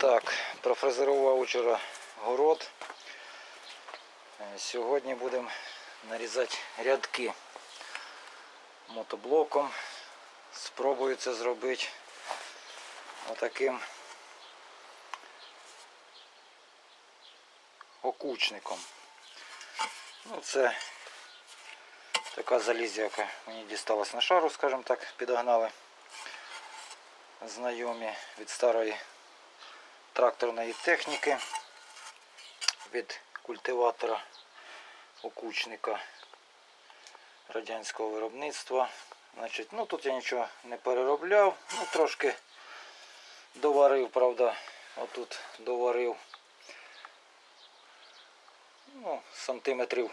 Так, профрезерував вчора город. Е, Сьогодні будемо нарізати рядки мотоблоком. Спробую це зробити отаким окучником. Ну, це така залізяка мені дісталась на шару, скажімо так, підогнали знайомі від старої тракторної техніки, від культиватора окучника радянського виробництва. Значить, ну тут я нічого не переробляв, ну трошки доварив, правда, отут доварив ну, сантиметрів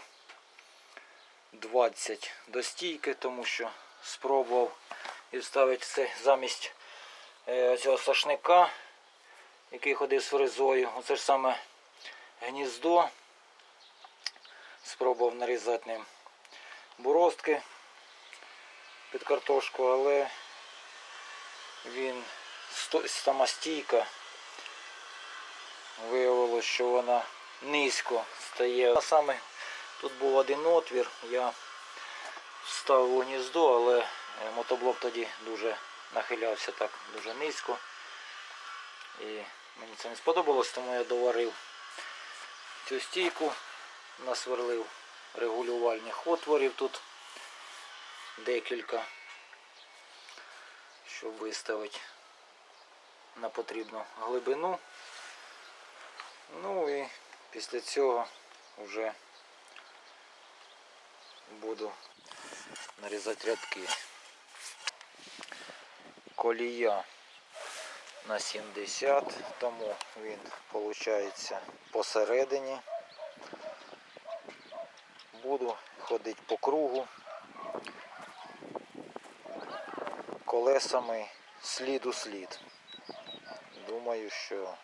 20 до стійки, тому що спробував і вставити це замість е, цього сашника, який ходив з фрезою. Оце ж саме гніздо. Спробував нарізати ним боростки під картошку, але він сто- самостійка. Виявилось, що вона низько стає. А саме тут був один отвір, я вставив у гніздо, але е, мотоблок тоді дуже нахилявся так дуже низько. І мені це не сподобалось, тому я доварив цю стійку, насверлив регулювальних отворів тут декілька, щоб виставити на потрібну глибину. Ну і після цього вже буду нарізати рядки. Колія на 70, тому він виходить посередині. Буду ходити по кругу колесами слід у слід. Думаю, що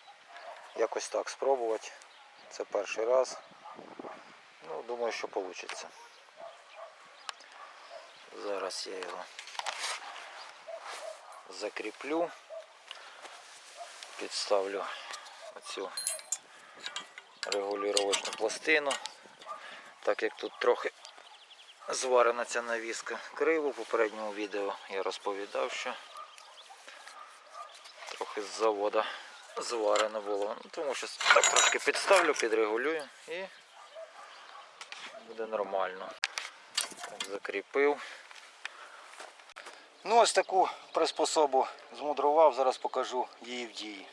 якось так спробувати. Це перший раз. Ну, думаю, що вийде. Зараз я його закріплю, підставлю оцю регулювачну пластину. Так як тут трохи зварена ця навіска криво, в попередньому відео я розповідав, що трохи з завода зварено було. Ну, тому що так трошки підставлю, підрегулюю і буде нормально. Так, закріпив. Ну ось таку приспособу змудрував, зараз покажу її в дії.